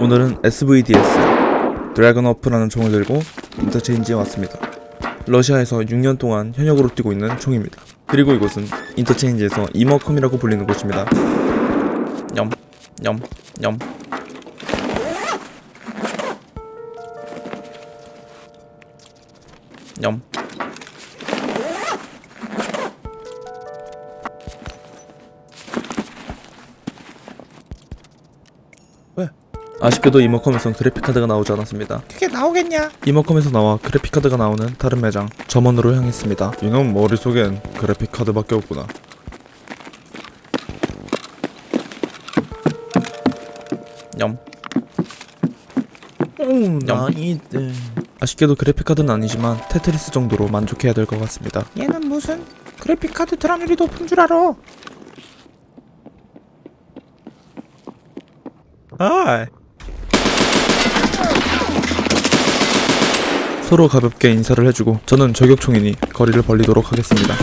오늘은 SVDS 드래곤 어프라는 총을 들고 인터체인지에 왔습니다. 러시아에서 6년 동안 현역으로 뛰고 있는 총입니다. 그리고 이곳은 인터체인지에서 이머컴이라고 불리는 곳입니다. 냠, 냠, 냠. 냠. 아쉽게도 이머컴에선 그래픽카드가 나오지 않았습니다. 그게 나오겠냐? 이머컴에서 나와 그래픽카드가 나오는 다른 매장 점원으로 향했습니다. 이놈 머릿속엔 그래픽카드밖에 없구나. 냠. 오, 나이들. 아쉽게도 그래픽카드는 아니지만 테트리스 정도로 만족해야 될 것 같습니다. 얘는 무슨 그래픽 카드 드랍률이 높은 줄 알아? 아. 서로 가볍게 인사를 해주고 저는 저격총이니 거리를 벌리도록 하겠습니다.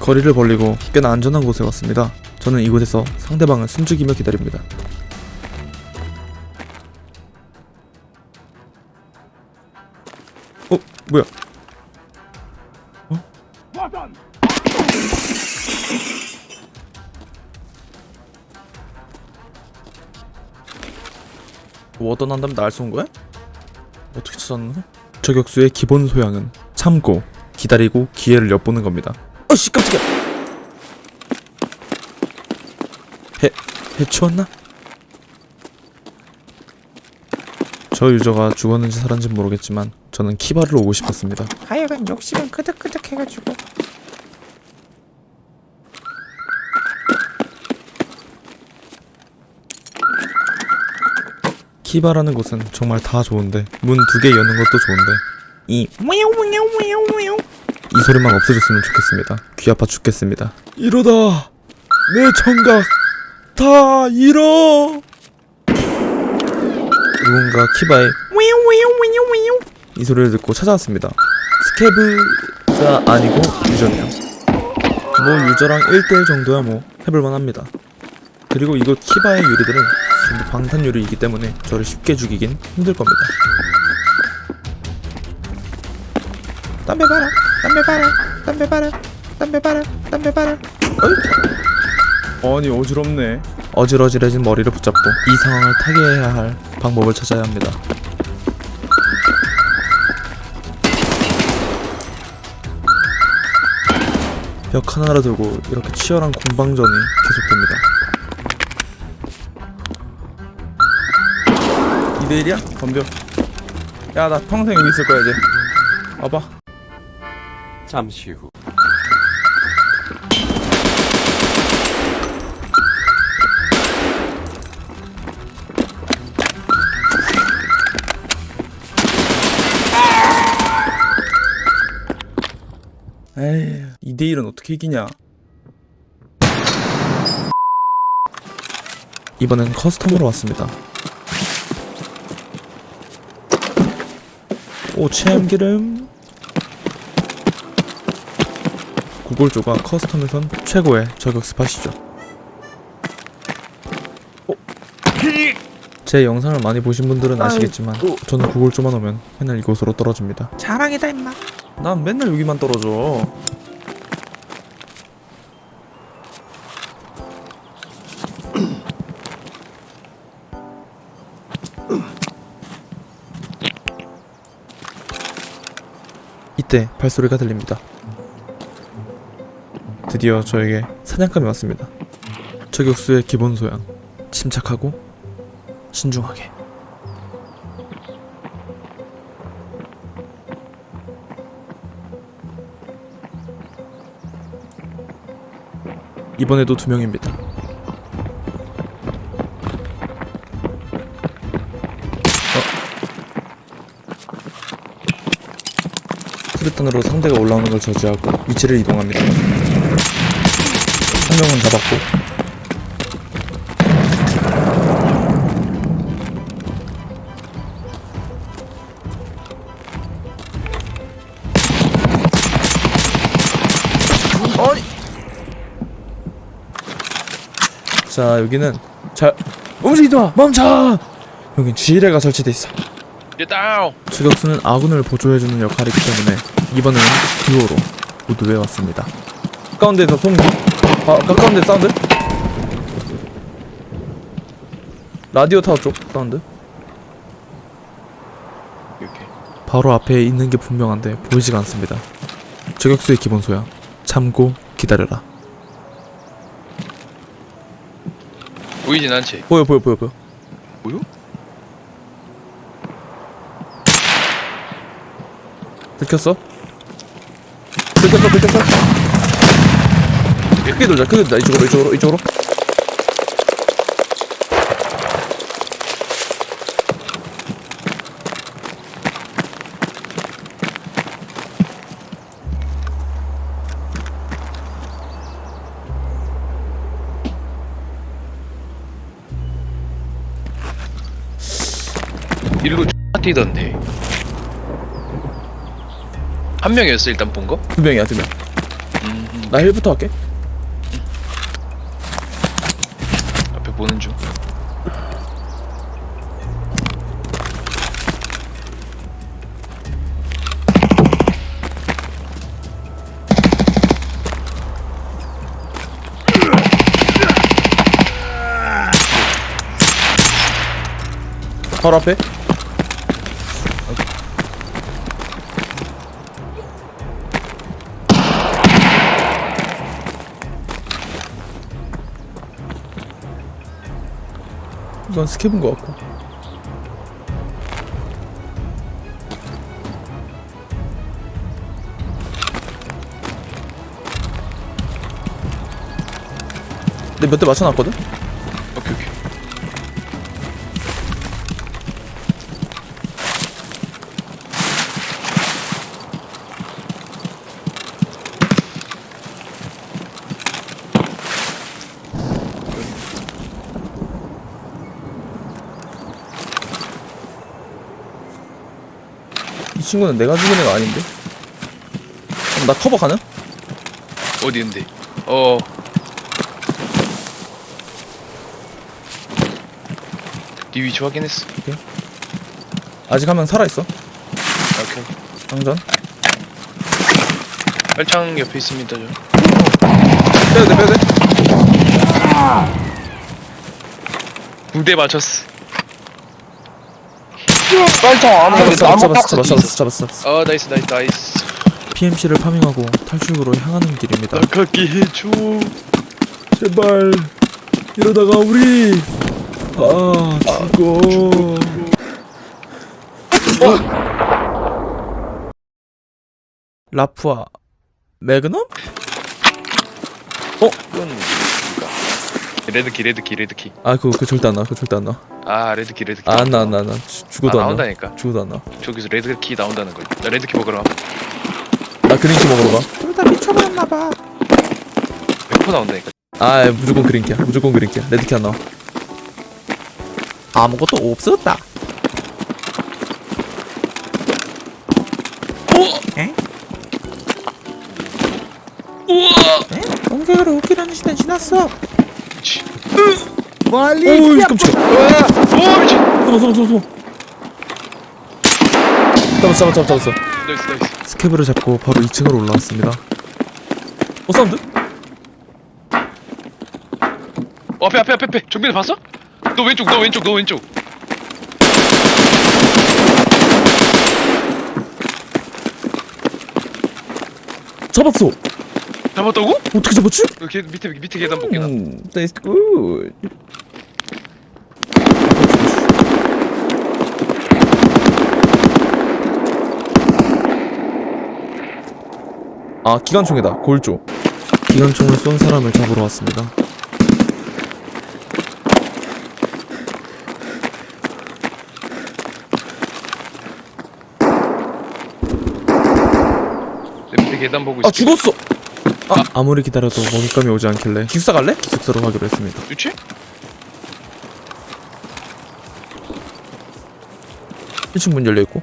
거리를 벌리고 꽤나 안전한 곳에 왔습니다. 저는 이곳에서 상대방을 숨죽이며 기다립니다. 어, 뭐야? 워던 한다면 날 쏜 거야? 어떻게 찾았나? 저격수의 기본 소양은 참고, 기다리고 기회를 엿보는 겁니다. 어씨 깜짝이야! 해, 해치웠나? 저 유저가 죽었는지 살았는지 모르겠지만 저는 키바를 오고 싶었습니다. 하여간 욕심은 끄덕끄덕 해가지고 키바라는 곳은 정말 다 좋은데 문 두 개 여는 것도 좋은데 이 이 소리만 없어졌으면 좋겠습니다. 귀 아파 죽겠습니다. 이러다 내 청각 다 잃어. 누군가 키바의 이 소리를 듣고 찾아왔습니다. 스케브가 아니고 유저네요. 뭐 유저랑 1대1 정도야 뭐 해볼만 합니다. 그리고 이곳 키바의 유리들은 전부 방탄 유리이기 때문에 저를 쉽게 죽이긴 힘들 겁니다. 담배 봐라 담배 봐라 담배 봐라 담배 봐라 담배 봐라 아니 어지럽네. 어질어질해진 머리를 붙잡고 이 상황을 타개해야 할 방법을 찾아야 합니다. 벽 하나를 두고 이렇게 치열한 공방전이 계속됩니다. 2대1이야? 덤벼. 야, 나 평생 여기 있을 거야, 이제. 와봐. 잠시 후. 에이, 2대1은 어떻게 이기냐? 이번엔 커스텀으로 왔습니다. 오, 체험기름. 구골조가 커스텀에선 최고의 저격 스팟이죠. 어? 제 영상을 많이 보신 분들은 아시겠지만 저는 구골조만 오면 맨날 이곳으로 떨어집니다. 자랑이다 임마 난 맨날 여기만 떨어져. 이때 발소리가 들립니다. 드디어 저에게 사냥감이 왔습니다. 저격수의 기본 소양. 침착하고 신중하게. 이번에도 두 명입니다. 수류탄으로 상대가 올라오는 걸 저지하고 위치를 이동합니다. 한 명은 잡았고 자 여기는 자 움직이지 마 멈춰 여긴 지뢰가 설치돼 있어. Get down. 주격수는 아군을 보조해주는 역할이기 때문에 이번에는 듀오로 모두 외웠습니다 가까운 데서 소음기 아, 가까운 데 사운드 라디오 타워 쪽 사운드 이렇게. 바로 앞에 있는 게 분명한데 보이지가 않습니다 저격수의 기본 소양 참고 기다려라 보이진 않지. 보여 보여 보여 보여 보여? 들켰어? 들켰어 들켰어. 크게 돌자 크게 돌자. 이쪽으로 이쪽으로 이쪽으로. 일로 뛰던데. 한 명이었어 일단 본 거? 두 명이야 두명나 음, 힐부터 할게 앞에 보는 중. 바로 앞에 이건 스캡인 것 같고 근데 몇 대 맞춰놨거든? 오케이 오케이. 이 친구는 내가 죽인 애가 아닌데? 그럼 나 커버 가능? 어디인데? 어. 네 위치 확인했어. 아직 한 명 살아있어 오케이. 상전 빨창 옆에 있습니다 저. 빼야돼 빼야돼 붕대 맞췄어. 잡았어 잡았어 잡았어 잡았어 잡았어 잡았어 어 나이스 나이스 나이스. PMC를 파밍하고 탈출구로 향하는 길입니다 나가게 해줘. 제발 이러다가 우리 아 죽어 라프아 매그넘? 이건 누가? 레드키 레드키 레드키. 아 그거 그 절대 안 나와 그거 절대 안 나와 아 레드키 레드키. 안 나와 안 나와 안 나와 죽어도 아, 안 나온다니까. 죽어도 안 나와 저기서 레드키 나온다는 걸. 나 레드키 먹으러 와. 나 그린키 먹으러 둘다 미쳐버렸나봐 100% 나온다니까. 가아 무조건 그린키야 무조건 그린키야 레드키 안 나와 아무것도 없었다 에? 에? 공격으로 웃기려는 시대는 지났어 그렇 오우 뛰어. 깜짝이야 오 미친. 숨어 숨어 숨어 숨어 잡았어 잡았어 잡았어 나이스 나이스. 스케브를 잡고 바로 2층으로 올라왔습니다 어 사운드? 어, 앞에 앞에 앞에 앞에. 정면에 봤어? 너 왼쪽 너 왼쪽 너 왼쪽. 잡았어 잡았다고? 어떻게 잡았지? 이렇게 밑에 밑에 계단. 음, that's good 아 기관총이다 골조 기관총을 쏜 사람을 잡으러 왔습니다 내 밑에 계단 보고 있어. 아 죽었어 아, 아무리 기다려도 먹잇감이 오지 않길래 기숙사 갈래? 기숙사로 가기로 했습니다 그렇지? 1층 문 열려있고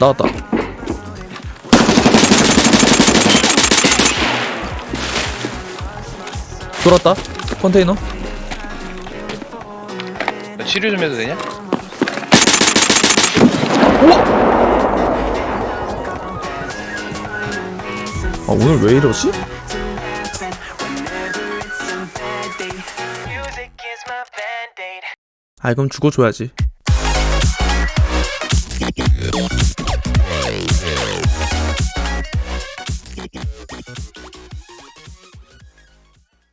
나왔다. 돌았다. 컨테이너? 나 치료 좀 해도 되냐? 아 오늘 왜 이러지? 아 그럼 죽어줘야지